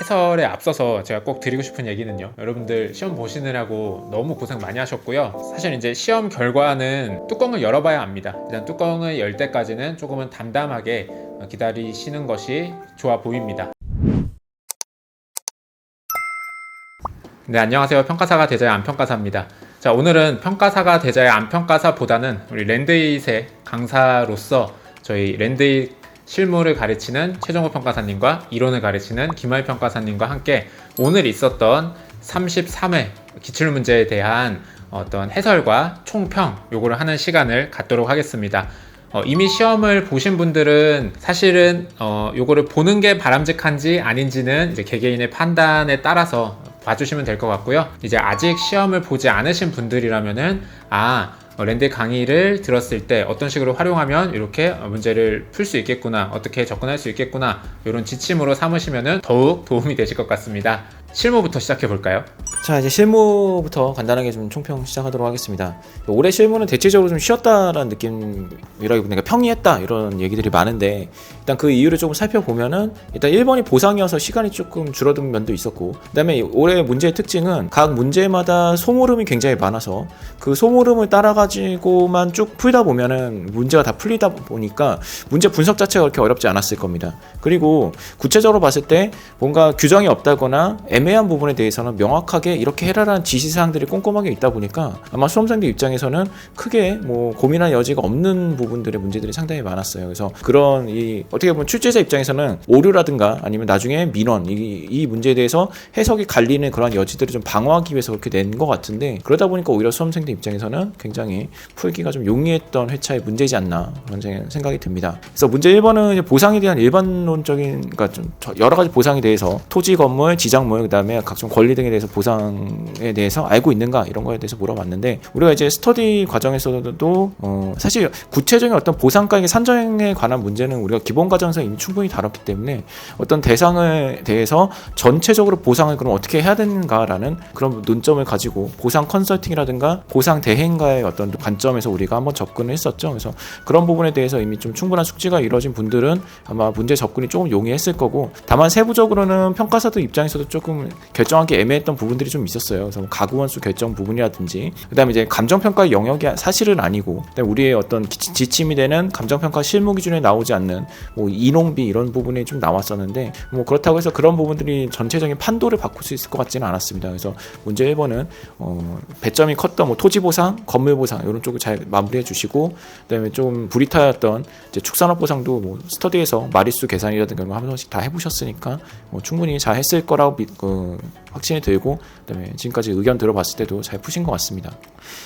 해설에 앞서서 제가 꼭 드리고 싶은 얘기는요. 여러분들 시험 보시느라고 너무 고생 많이 하셨고요. 사실 이제 시험 결과는 뚜껑을 열어봐야 압니다. 일단 뚜껑을 열 때까지는 조금은 담담하게 기다리시는 것이 좋아 보입니다. 네, 안녕하세요. 평가사가 대자의 안평가사입니다. 자, 오늘은 평가사가 대자의 안평가사보다는 우리 랜드잇의 강사로서 저희 랜드잇 실무를 가르치는 최종호 평가사님과 이론을 가르치는 김하일 평가사님과 함께 오늘 있었던 33회 기출문제에 대한 어떤 해설과 총평 요거를 하는 시간을 갖도록 하겠습니다. 어, 이미 시험을 보신 분들은 사실은 어, 요거를 보는 게 바람직한지 아닌지는 이제 개개인의 판단에 따라서 봐주시면 될 것 같고요. 이제 아직 시험을 보지 않으신 분들이라면은 아 어, 랜드 강의를 들었을 때 어떤 식으로 활용하면 이렇게 문제를 풀 수 있겠구나 어떻게 접근할 수 있겠구나 이런 지침으로 삼으시면은 더욱 도움이 되실 것 같습니다. 실무부터 시작해 볼까요? 자 이제 실무부터 간단하게 좀 총평 시작하도록 하겠습니다. 올해 실무는 대체적으로 좀 쉬었다라는 느낌이라기보다 평이했다 이런 얘기들이 많은데 일단 그 이유를 조금 살펴보면은 일단 1번이 보상이어서 시간이 조금 줄어든 면도 있었고 그다음에 올해 문제의 특징은 각 문제마다 소모름이 굉장히 많아서 그 소모름을 따라 가지고만 쭉 풀다 보면은 문제가 다 풀리다 보니까 문제 분석 자체가 그렇게 어렵지 않았을 겁니다. 그리고 구체적으로 봤을 때 뭔가 규정이 없다거나 애매한 부분에 대해서는 명확하게 이렇게 해라라는 지시사항들이 꼼꼼하게 있다 보니까 아마 수험생들 입장에서는 크게 뭐 고민할 여지가 없는 부분들의 문제들이 상당히 많았어요. 그래서 그런 이 어떻게 보면 출제자 입장에서는 오류라든가 아니면 나중에 민원 이, 이 문제에 대해서 해석이 갈리는 그런 여지들을 좀 방어하기 위해서 그렇게 낸 것 같은데 그러다 보니까 오히려 수험생들 입장에서는 굉장히 풀기가 좀 용이했던 회차의 문제지 않나 그런 생각이 듭니다. 그래서 문제 1번은 보상에 대한 일반론적인 그러니까 좀 여러 가지 보상에 대해서 토지 건물, 지장물 그다음에 각종 권리 등에 대해서 보상에 대해서 알고 있는가 이런 거에 대해서 물어봤는데 우리가 이제 스터디 과정에서도 어 사실 구체적인 어떤 보상가액 산정에 관한 문제는 우리가 기본 과정에서 이미 충분히 다뤘기 때문에 어떤 대상에 대해서 전체적으로 보상을 그럼 어떻게 해야 되는가라는 그런 논점을 가지고 보상 컨설팅이라든가 보상 대행가의 어떤 관점에서 우리가 한번 접근을 했었죠. 그래서 그런 부분에 대해서 이미 좀 충분한 숙지가 이루어진 분들은 아마 문제 접근이 조금 용이했을 거고 다만 세부적으로는 평가사들 입장에서도 조금 결정하기 애매했던 부분들이 좀 있었어요. 그래서 뭐 가구원수 결정 부분이라든지 그다음에 이제 감정평가의 영역이 사실은 아니고 우리의 어떤 지침이 되는 감정평가 실무 기준에 나오지 않는 뭐 인홍비 이런 부분이 좀 나왔었는데 뭐 그렇다고 해서 그런 부분들이 전체적인 판도를 바꿀 수 있을 것 같지는 않았습니다. 그래서 문제 1번은 어, 배점이 컸던 뭐 토지 보상, 건물 보상 이런 쪽을 잘 마무리해 주시고 그다음에 좀 불이 타였던 이제 축산업 보상도 뭐 스터디에서 마리수 계산이라든가 한 번씩 다 해보셨으니까 뭐 충분히 잘 했을 거라고 믿, 그, 확신이 들고 그다음에 지금까지 의견 들어봤을 때도 잘 푸신 것 같습니다.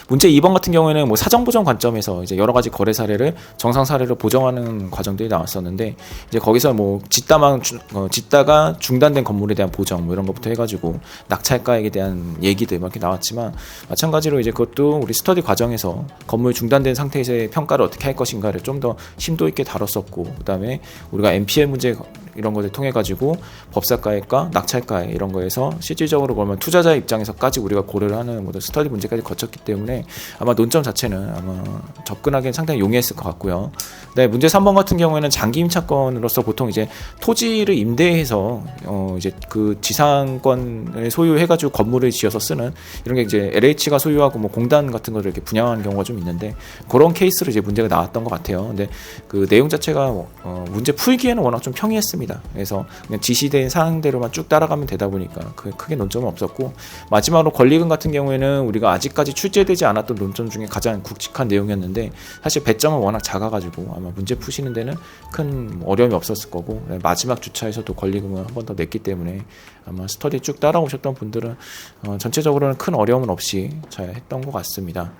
문제 2번 같은 경우에는 뭐 사정 보정 관점에서 이제 여러 가지 거래 사례를 정상 사례로 보정하는 과정들이 나왔었는데 이제 거기서 뭐 짓다만 어, 짓다가 중단된 건물에 대한 보정 뭐 이런 것부터 해가지고 낙찰가액에 대한 얘기들 막 이렇게 나왔지만 마찬가지로 이제 그것도 우리 스터디 과정에서 건물 중단된 상태에서의 평가를 어떻게 할 것인가를 좀 더 심도 있게 다뤘었고 그다음에 우리가 NPL 문제 이런 것을 통해 가지고 법사가액과 낙찰가액 이런 거에서 실질적으로 보면 투자자 입장에서까지 우리가 고려를 하는 모든 스터디 문제까지 거쳤기 때문에 아마 논점 자체는 아마 접근하기엔 상당히 용이했을 것 같고요. 네, 문제 3번 같은 경우에는 장기 임차권으로서 보통 이제 토지를 임대해서 어 이제 그 지상권을 소유해 가지고 건물을 지어서 쓰는 이런 게 이제 LH가 소유하고 뭐 공단 같은 거를 이렇게 분양하는 경우가 좀 있는데 그런 케이스로 이제 문제가 나왔던 것 같아요. 근데 그 내용 자체가 어 문제 풀기에는 워낙 좀 평이했습니다. 그래서 그냥 지시된 사항대로만 쭉 따라가면 되다 보니까 그 크게 논점은 없었고 마지막으로 권리금 같은 경우에는 우리가 아직까지 출제되지 않았던 논점 중에 가장 굵직한 내용이었는데 사실 배점은 워낙 작아가지고 아마 문제 푸시는 데는 큰 어려움이 없었을 거고 마지막 주차에서도 권리금을 한 번 더 냈기 때문에 아마 스터디 쭉 따라오셨던 분들은 어, 전체적으로는 큰 어려움은 없이 잘 했던 것 같습니다.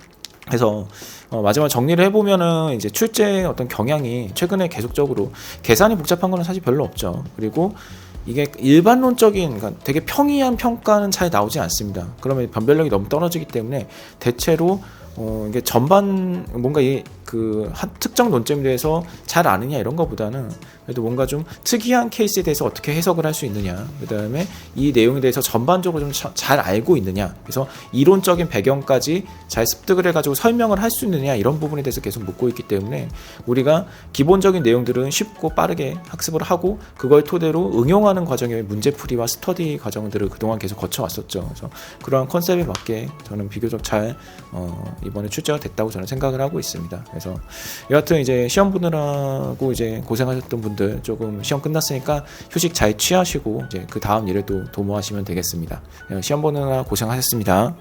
그래서 어, 마지막 정리를 해보면은 이제 출제 어떤 경향이 최근에 계속적으로 계산이 복잡한 거는 사실 별로 없죠. 그리고 이게 일반론적인 그러니까 되게 평이한 평가는 잘 나오지 않습니다. 그러면 변별력이 너무 떨어지기 때문에 대체로 어, 이게 전반 뭔가 이 그 특정 논점에 대해서 잘 아느냐 이런 거보다는 그래도 뭔가 좀 특이한 케이스에 대해서 어떻게 해석을 할 수 있느냐 그다음에 이 내용에 대해서 전반적으로 좀 잘 알고 있느냐 그래서 이론적인 배경까지 잘 습득을 해가지고 설명을 할 수 있느냐 이런 부분에 대해서 계속 묻고 있기 때문에 우리가 기본적인 내용들은 쉽고 빠르게 학습을 하고 그걸 토대로 응용하는 과정의 문제풀이와 스터디 과정들을 그동안 계속 거쳐왔었죠. 그래서 그러한 컨셉에 맞게 저는 비교적 잘 어, 이번에 출제가 됐다고 저는 생각을 하고 있습니다. 그래서 여하튼 이제 시험 보느라고 이제 고생하셨던 분들 조금 시험 끝났으니까 휴식 잘 취하시고 이제 그 다음 일에 또 도모하시면 되겠습니다. 예, 시험 보느라 고생하셨습니다.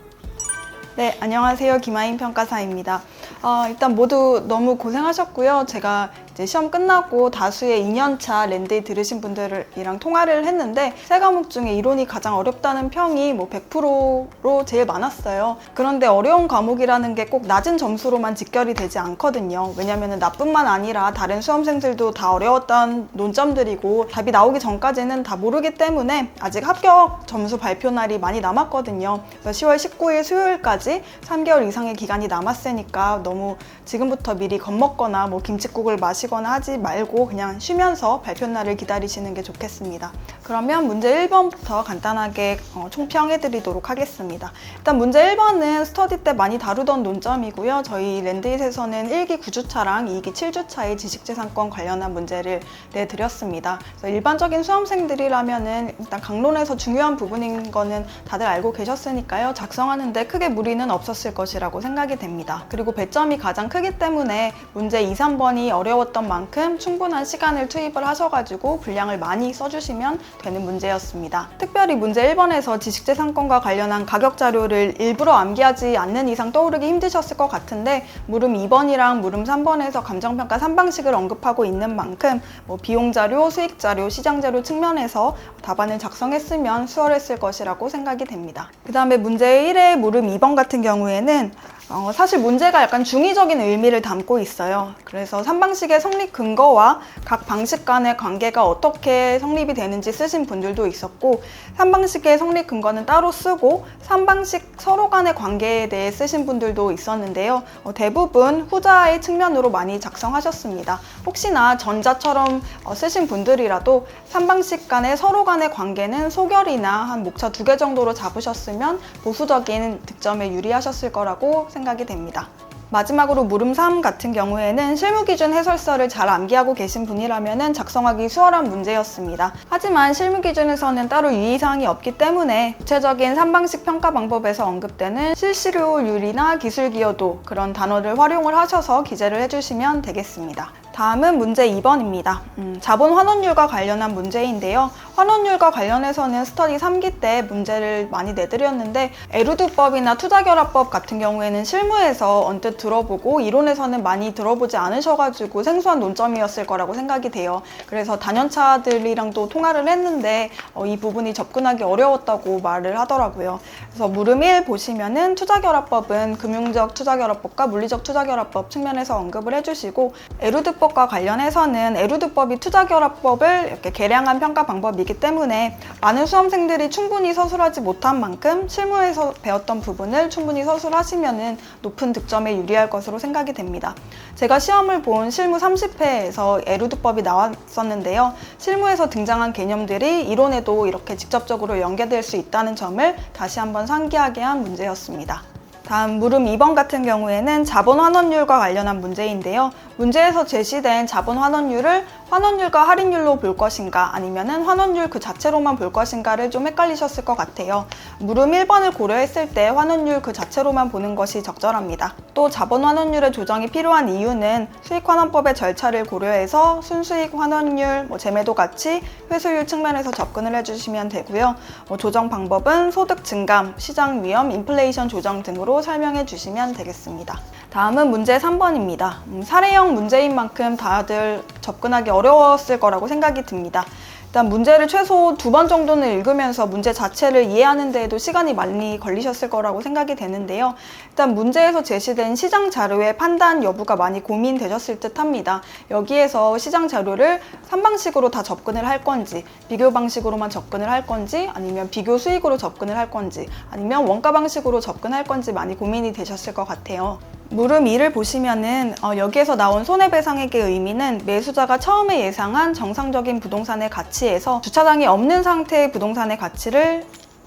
네, 안녕하세요. 김아인 평가사입니다. 어, 일단 모두 너무 고생하셨고요. 제가 이제 시험 끝나고 다수의 2년차 랜드에 들으신 분들이랑 통화를 했는데 세 과목 중에 이론이 가장 어렵다는 평이 뭐 100%로 제일 많았어요. 그런데 어려운 과목이라는 게 꼭 낮은 점수로만 직결이 되지 않거든요. 왜냐면은 나뿐만 아니라 다른 수험생들도 다 어려웠던 논점들이고 답이 나오기 전까지는 다 모르기 때문에 아직 합격 점수 발표 날이 많이 남았거든요. 그래서 10월 19일 수요일까지 3개월 이상의 기간이 남았으니까 너무 지금부터 미리 겁먹거나 뭐 김칫국을 마시 거나 하지 말고 그냥 쉬면서 발표 날을 기다리시는 게 좋겠습니다. 그러면 문제 1번부터 간단하게 어, 총평해 드리도록 하겠습니다. 일단 문제 1번은 스터디 때 많이 다루던 논점이고요. 저희 랜드잇에서는 1기 9주차랑 2기 7주차의 지식재산권 관련한 문제를 내드렸습니다. 일반적인 수험생들이라면은 일단 강론에서 중요한 부분인 거는 다들 알고 계셨으니까요. 작성하는데 크게 무리는 없었을 것이라고 생각이 됩니다. 그리고 배점이 가장 크기 때문에 문제 2, 3번이 어려웠 던 만큼 충분한 시간을 투입을 하셔가지고 분량을 많이 써주시면 되는 문제였습니다. 특별히 문제 1번에서 지식재산권과 관련한 가격 자료를 일부러 암기하지 않는 이상 떠오르기 힘드셨을 것 같은데 물음 2번이랑 물음 3번에서 감정평가 3방식을 언급하고 있는 만큼 뭐 비용 자료, 수익 자료, 시장 자료 측면에서 답안을 작성했으면 수월했을 것이라고 생각이 됩니다. 그 다음에 문제 1의 물음 2번 같은 경우에는 어, 사실 문제가 약간 중의적인 의미를 담고 있어요. 그래서 3방식의 성립 근거와 각 방식 간의 관계가 어떻게 성립이 되는지 쓰신 분들도 있었고, 3방식의 성립 근거는 따로 쓰고, 3방식 서로 간의 관계에 대해 쓰신 분들도 있었는데요. 어, 대부분 후자의 측면으로 많이 작성하셨습니다. 혹시나 전자처럼 어, 쓰신 분들이라도 3방식 간의 서로 간의 관계는 소결이나 한 목차 두 개 정도로 잡으셨으면 보수적인 득점에 유리하셨을 거라고 생각이 됩니다. 마지막으로 물음 3 같은 경우에는 실무 기준 해설서를 잘 암기하고 계신 분이라면 작성하기 수월한 문제였습니다. 하지만 실무 기준에서는 따로 유의사항이 없기 때문에 구체적인 3방식 평가 방법에서 언급되는 실시료율이나 기술기여도 그런 단어를 활용을 하셔서 기재를 해주시면 되겠습니다. 다음은 문제 2번입니다. 음, 자본 환원율과 관련한 문제인데요. 환원율과 관련해서는 스터디 3기 때 문제를 많이 내드렸는데 에루드법이나 투자결합법 같은 경우에는 실무에서 언뜻 들어보고 이론에서는 많이 들어보지 않으셔가지고 생소한 논점이었을 거라고 생각이 돼요. 그래서 단연차들이랑도 통화를 했는데 어, 이 부분이 접근하기 어려웠다고 말을 하더라고요. 그래서 물음 1 보시면은 투자결합법은 금융적 투자결합법과 물리적 투자결합법 측면에서 언급을 해주시고 에루드법 에루드법과 관련해서는 에루드법이 투자결합법을 이렇게 개량한 평가 방법이기 때문에 많은 수험생들이 충분히 서술하지 못한 만큼 실무에서 배웠던 부분을 충분히 서술하시면 높은 득점에 유리할 것으로 생각이 됩니다. 제가 시험을 본 실무 30회에서 에루드법이 나왔었는데요. 실무에서 등장한 개념들이 이론에도 이렇게 직접적으로 연계될 수 있다는 점을 다시 한번 상기하게 한 문제였습니다. 다음 물음 2번 같은 경우에는 자본 환원율과 관련한 문제인데요. 문제에서 제시된 자본 환원율을 환원율과 할인율로 볼 것인가 아니면은 환원율 그 자체로만 볼 것인가를 좀 헷갈리셨을 것 같아요. 물음 1번을 고려했을 때 환원율 그 자체로만 보는 것이 적절합니다. 또 자본 환원율의 조정이 필요한 이유는 수익 환원법의 절차를 고려해서 순수익 환원율, 뭐 재매도 가치, 회수율 측면에서 접근을 해주시면 되고요. 뭐 조정 방법은 소득 증감, 시장 위험, 인플레이션 조정 등으로 설명해 주시면 되겠습니다. 다음은 문제 3번입니다. 음, 사례형 문제인 만큼 다들 접근하기 어려웠을 거라고 생각이 듭니다. 일단 문제를 최소 두 번 정도는 읽으면서 문제 자체를 이해하는 데에도 시간이 많이 걸리셨을 거라고 생각이 되는데요. 일단 문제에서 제시된 시장 자료의 판단 여부가 많이 고민되셨을 듯 합니다. 여기에서 시장 자료를 3방식으로 다 접근을 할 건지, 비교 방식으로만 접근을 할 건지, 아니면 비교 수익으로 접근을 할 건지, 아니면 원가 방식으로 접근할 건지 많이 고민이 되셨을 것 같아요. 물음 2를 보시면은 어, 여기에서 나온 손해배상액의 의미는 매수자가 처음에 예상한 정상적인 부동산의 가치에서 주차장이 없는 상태의 부동산의 가치를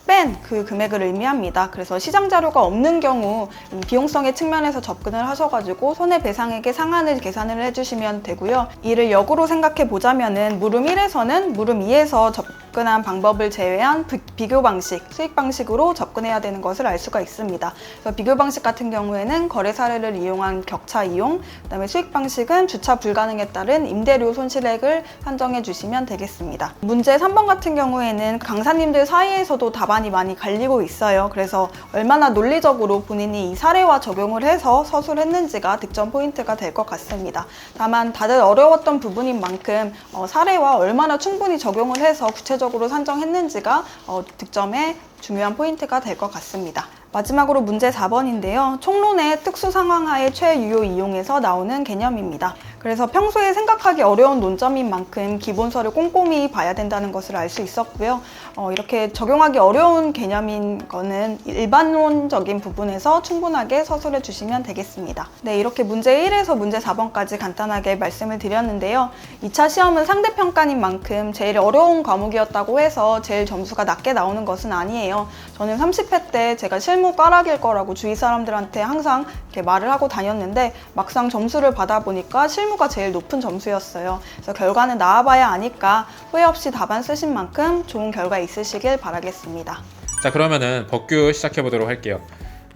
뺀그 금액을 의미합니다. 그래서 시장 자료가 없는 경우 음, 비용성의 측면에서 접근을 하셔가지고 손해배상액의 상한을 계산을 해주시면 되고요. 이를 역으로 생각해 보자면은 물음 1에서는 물음 2에서 접 근한 방법을 제외한 비- 비교 방식, 수익 방식으로 접근해야 되는 것을 알 수가 있습니다. 그래서 비교 방식 같은 경우에는 거래 사례를 이용한 격차 이용, 그다음에 수익 방식은 주차 불가능에 따른 임대료 손실액을 산정해 주시면 되겠습니다. 문제 3번 같은 경우에는 강사님들 사이에서도 답안이 많이 갈리고 있어요. 그래서 얼마나 논리적으로 본인이 이 사례와 적용을 해서 서술했는지가 득점 포인트가 될 것 같습니다. 다만 다들 어려웠던 부분인 만큼 어, 사례와 얼마나 충분히 적용을 해서 구체적으로 산정했는지가 어, 득점의 중요한 포인트가 될 것 같습니다. 마지막으로 문제 4번인데요. 총론의 특수 상황하의 최유효 이용에서 나오는 개념입니다. 그래서 평소에 생각하기 어려운 논점인 만큼 기본서를 꼼꼼히 봐야 된다는 것을 알 수 있었고요. 어, 이렇게 적용하기 어려운 개념인 거는 일반론적인 부분에서 충분하게 서술해 주시면 되겠습니다. 네, 이렇게 문제 1에서 문제 4번까지 간단하게 말씀을 드렸는데요. 2차 시험은 상대평가인 만큼 제일 어려운 과목이었다고 해서 제일 점수가 낮게 나오는 것은 아니에요. 저는 30회 때 제가 실무 꽈락일 거라고 주위 사람들한테 항상 이렇게 말을 하고 다녔는데 막상 점수를 받아보니까 실무 가 제일 높은 점수였어요. 그래서 결과는 나와봐야 아니까 후회 없이 답안 쓰신 만큼 좋은 결과 있으시길 바라겠습니다. 자 그러면은 법규 시작해 보도록 할게요.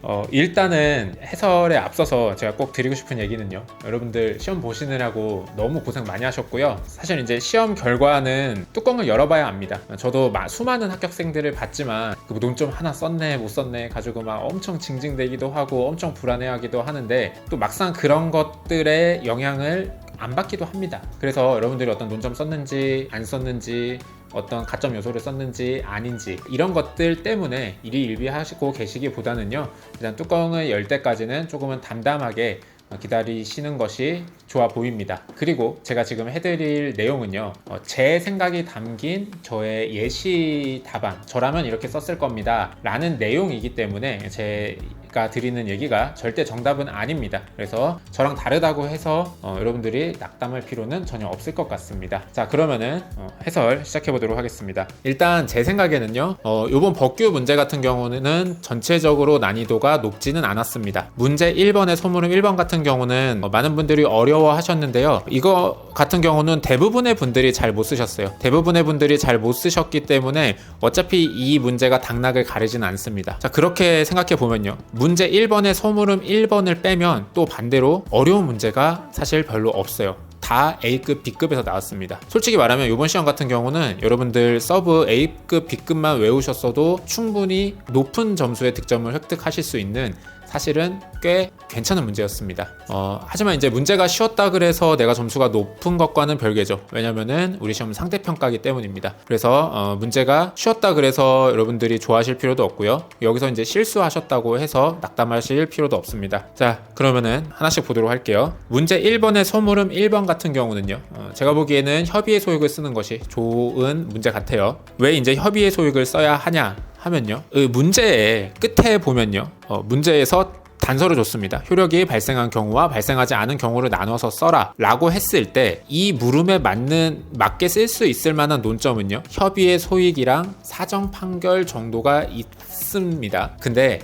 어, 일단은 해설에 앞서서 제가 꼭 드리고 싶은 얘기는요. 여러분들 시험 보시느라고 너무 고생 많이 하셨고요. 사실 이제 시험 결과는 뚜껑을 열어봐야 압니다. 저도 마- 수많은 합격생들을 봤지만 그 논점 하나 썼네 못 썼네 가지고 막 엄청 징징대기도 하고 엄청 불안해하기도 하는데 또 막상 그런 것들의 영향을 안 받기도 합니다. 그래서 여러분들이 어떤 논점 썼는지 안 썼는지 어떤 가점 요소를 썼는지 아닌지 이런 것들 때문에 일희일비하시고 계시기보다는요 일단 뚜껑을 열 때까지는 조금은 담담하게 어, 기다리시는 것이 좋아 보입니다. 그리고 제가 지금 해드릴 내용은요, 어, 제 생각이 담긴 저의 예시 답안, 저라면 이렇게 썼을 겁니다. 라는 내용이기 때문에 제 가 드리는 얘기가 절대 정답은 아닙니다. 그래서 저랑 다르다고 해서 어, 여러분들이 낙담할 필요는 전혀 없을 것 같습니다. 자, 그러면은 어, 해설 시작해 보도록 하겠습니다. 일단 제 생각에는요, 어, 이번 법규 문제 같은 경우는 전체적으로 난이도가 높지는 않았습니다. 문제 1번의 소문음 1번 같은 경우는 어, 많은 분들이 어려워 하셨는데요. 이거 같은 경우는 대부분의 분들이 잘 못 쓰셨어요. 대부분의 분들이 잘 못 쓰셨기 때문에 어차피 이 문제가 당락을 가리진 않습니다. 자, 그렇게 생각해 보면요. 문제 1번의 소문음 1번을 빼면 또 반대로 어려운 문제가 사실 별로 없어요. 다 A급, B급에서 나왔습니다. 솔직히 말하면 이번 시험 같은 경우는 여러분들 서브 A급, B급만 외우셨어도 충분히 높은 점수의 득점을 획득하실 수 있는 사실은 꽤 괜찮은 문제였습니다. 어, 하지만 이제 문제가 쉬웠다 그래서 내가 점수가 높은 것과는 별개죠. 왜냐면은 우리 시험은 상대평가기 때문입니다. 그래서 어, 문제가 쉬웠다 그래서 여러분들이 좋아하실 필요도 없고요. 여기서 이제 실수하셨다고 해서 낙담하실 필요도 없습니다. 자, 그러면은 하나씩 보도록 할게요. 문제 1번의 소물음 1번 같은 경우는요. 어, 제가 보기에는 협의의 소익을 쓰는 것이 좋은 문제 같아요. 왜 이제 협의의 소익을 써야 하냐? 하면요. 그 문제의 끝에 보면요. 어, 문제에서 단서를 줬습니다. 효력이 발생한 경우와 발생하지 않은 경우를 나눠서 써라 라고 했을 때 이 물음에 맞는 맞게 쓸 수 있을 만한 논점은요. 협의의 소익이랑 사정 판결 정도가 있습니다. 근데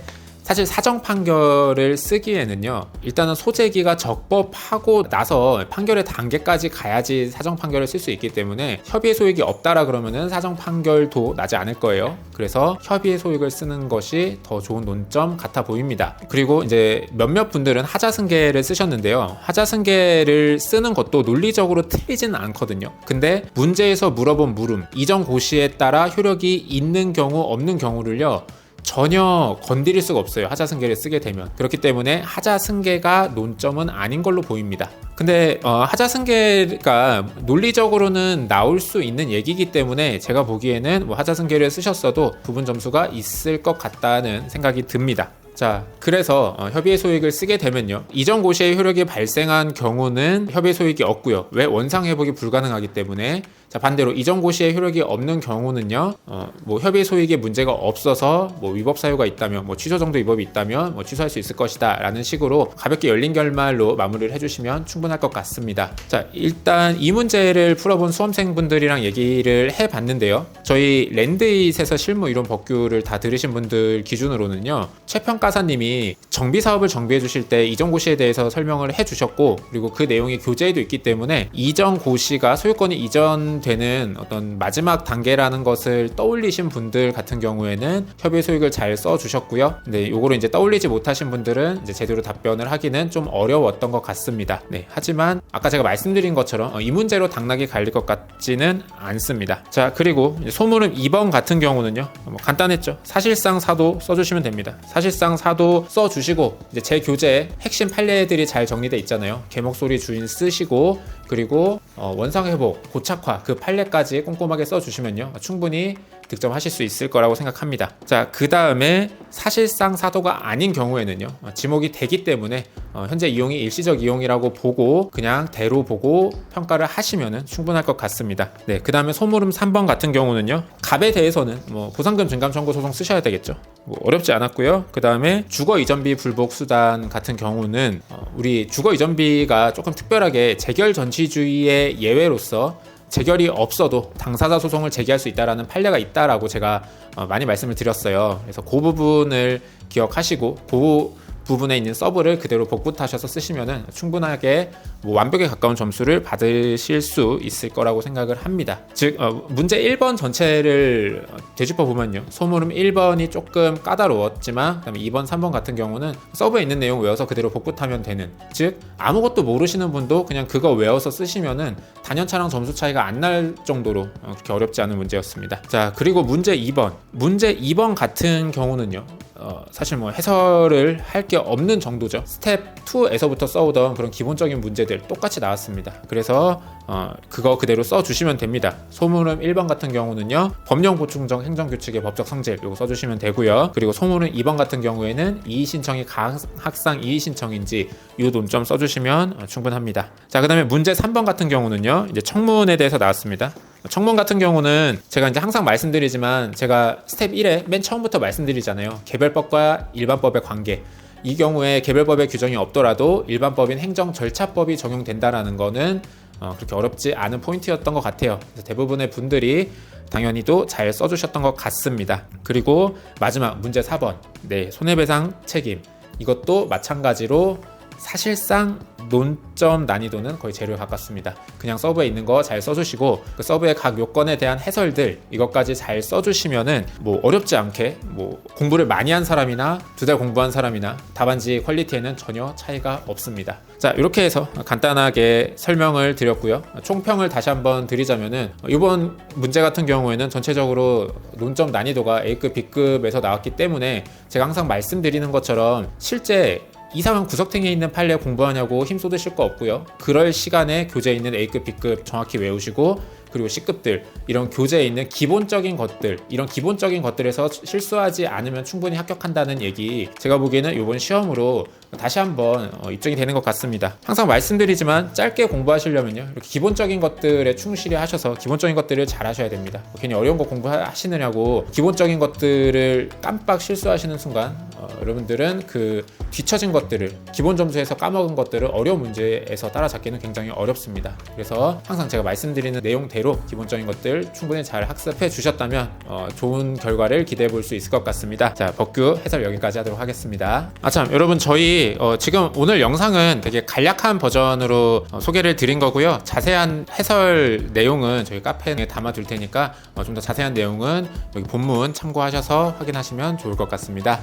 사실 사정 판결을 쓰기에는요 일단은 소재기가 적법하고 나서 판결의 단계까지 가야지 사정 판결을 쓸 수 있기 때문에 협의의 소익이 없다라 그러면은 사정 판결도 나지 않을 거예요. 그래서 협의의 소익을 쓰는 것이 더 좋은 논점 같아 보입니다. 그리고 이제 몇몇 분들은 하자승계를 쓰셨는데요. 하자승계를 쓰는 것도 논리적으로 틀리지는 않거든요. 근데 문제에서 물어본 물음 이전 고시에 따라 효력이 있는 경우 없는 경우를요 전혀 건드릴 수가 없어요. 하자 승계를 쓰게 되면. 그렇기 때문에 하자 승계가 논점은 아닌 걸로 보입니다. 근데 어, 하자 승계가 논리적으로는 나올 수 있는 얘기이기 때문에 제가 보기에는 뭐 하자 승계를 쓰셨어도 부분 점수가 있을 것 같다는 생각이 듭니다. 자, 그래서 어, 협의의 소익을 쓰게 되면요. 이전 고시의 효력이 발생한 경우는 협의의 소익이 없고요. 왜 원상 회복이 불가능하기 때문에 자 반대로 이전 고시에 효력이 없는 경우는요, 어, 뭐 협의 소익에 문제가 없어서 뭐 위법 사유가 있다면, 뭐 취소 정도 위법이 있다면 뭐 취소할 수 있을 것이다 라는 식으로 가볍게 열린 결말로 마무리를 해주시면 충분할 것 같습니다. 자 일단 이 문제를 풀어본 수험생분들이랑 얘기를 해봤는데요. 저희 랜드잇에서 실무 이론 법규를 다 들으신 분들 기준으로는요, 최평가사님이 정비 사업을 정비해 주실 때 이전 고시에 대해서 설명을 해 주셨고 그리고 그 내용이 교재에도 있기 때문에 이전 고시가 소유권이 이전 되는 어떤 마지막 단계라는 것을 떠올리신 분들 같은 경우에는 협의 소익을 잘 써주셨고요. 근데 요거를 이제 떠올리지 못하신 분들은 이제 제대로 답변을 하기는 좀 어려웠던 것 같습니다. 네, 하지만 아까 제가 말씀드린 것처럼 어, 이 문제로 당락이 갈릴 것 같지는 않습니다. 자 그리고 소물음 2번 같은 경우는요, 뭐 간단했죠. 사실상 사도 써주시면 됩니다. 사실상 사도 써주시고 이제 제 교재에 핵심 판례들이 잘 정리돼 있잖아요. 개목 소리 주인 쓰시고 그리고 어, 원상 회복, 고착화 그 판례까지 꼼꼼하게 써주시면요 충분히 득점하실 수 있을 거라고 생각합니다. 자, 그 다음에 사실상 사도가 아닌 경우에는요, 어, 지목이 되기 때문에 어, 현재 이용이 일시적 이용이라고 보고 그냥 대로 보고 평가를 하시면 충분할 것 같습니다. 네, 그 다음에 소물음 3번 같은 경우는요, 갑에 대해서는 뭐 보상금 증감 청구 소송 쓰셔야 되겠죠. 뭐 어렵지 않았고요. 그 다음에 주거 이전비 불복 수단 같은 경우는 어, 우리 주거 이전비가 조금 특별하게 재결 전치주의의 예외로서 재결이 없어도 당사자 소송을 제기할 수 있다라는 판례가 있다라고 제가 어, 많이 말씀을 드렸어요. 그래서 그 부분을 기억하시고 그 부분에 있는 서브를 그대로 복붙하셔서 쓰시면은 충분하게 뭐 완벽에 가까운 점수를 받으실 수 있을 거라고 생각을 합니다. 즉 어, 문제 1번 전체를 되짚어 보면요. 소물음 1번이 조금 까다로웠지만 그다음에 2번, 3번 같은 경우는 서브에 있는 내용 외워서 그대로 복붙하면 되는 즉 아무것도 모르시는 분도 그냥 그거 외워서 쓰시면은 단연차랑 점수 차이가 안 날 정도로 어, 그렇게 어렵지 않은 문제였습니다. 자 그리고 문제 2번 문제 2번 같은 경우는요. 어, 사실 뭐 해설을 할게 없는 정도죠. 스텝 2에서부터 써오던 그런 기본적인 문제들 똑같이 나왔습니다. 그래서 어, 그거 그대로 써주시면 됩니다. 소물음 1번 같은 경우는요. 법령 보충정 행정규칙의 법적 성질 이거 써주시면 되고요. 그리고 소물음 2번 같은 경우에는 이의 신청이 각 학상 이의 신청인지 이 논점 써주시면 어, 충분합니다. 자, 그 다음에 문제 3번 같은 경우는요. 이제 청문에 대해서 나왔습니다. 청문 같은 경우는 제가 이제 항상 말씀드리지만 제가 스텝 1에 맨 처음부터 말씀드리잖아요. 개별법과 일반법의 관계. 이 경우에 개별법의 규정이 없더라도 일반법인 행정 절차법이 적용된다라는 거는 어, 그렇게 어렵지 않은 포인트였던 것 같아요. 대부분의 분들이 당연히도 잘 써주셨던 것 같습니다. 그리고 마지막 문제 4번. 네, 손해배상 책임. 이것도 마찬가지로 사실상 논점 난이도는 거의 제로에 가깝습니다. 그냥 서브에 있는 거 잘 써주시고 그 서브의 각 요건에 대한 해설들 이것까지 잘 써주시면은 뭐 어렵지 않게 뭐 공부를 많이 한 사람이나 두 달 공부한 사람이나 답안지 퀄리티에는 전혀 차이가 없습니다. 자 이렇게 해서 간단하게 설명을 드렸고요. 총평을 다시 한번 드리자면은 이번 문제 같은 경우에는 전체적으로 논점 난이도가 A급, B급에서 나왔기 때문에 제가 항상 말씀드리는 것처럼 실제 이상한 구석탱이에 있는 판례 공부하냐고 힘 쏟으실 거 없고요. 그럴 시간에 교재에 있는 A급, B급 정확히 외우시고 그리고 C급들 이런 교재에 있는 기본적인 것들 이런 기본적인 것들에서 실수하지 않으면 충분히 합격한다는 얘기 제가 보기에는 이번 시험으로 다시 한번 어, 입증이 되는 것 같습니다. 항상 말씀드리지만 짧게 공부하시려면요 이렇게 기본적인 것들에 충실히 하셔서 기본적인 것들을 잘 하셔야 됩니다. 뭐 괜히 어려운 거 공부하시느냐고 기본적인 것들을 깜빡 실수하시는 순간 어, 여러분들은 그 뒤처진 것들을 기본 점수에서 까먹은 것들을 어려운 문제에서 따라잡기는 굉장히 어렵습니다. 그래서 항상 제가 말씀드리는 내용대로 기본적인 것들 충분히 잘 학습해 주셨다면 어, 좋은 결과를 기대해 볼 수 있을 것 같습니다. 자 법규 해설 여기까지 하도록 하겠습니다. 아 참 여러분 저희 어, 지금 오늘 영상은 되게 간략한 버전으로 어, 소개를 드린 거고요. 자세한 해설 내용은 저희 카페에 담아둘 테니까 어, 좀 더 자세한 내용은 여기 본문 참고하셔서 확인하시면 좋을 것 같습니다.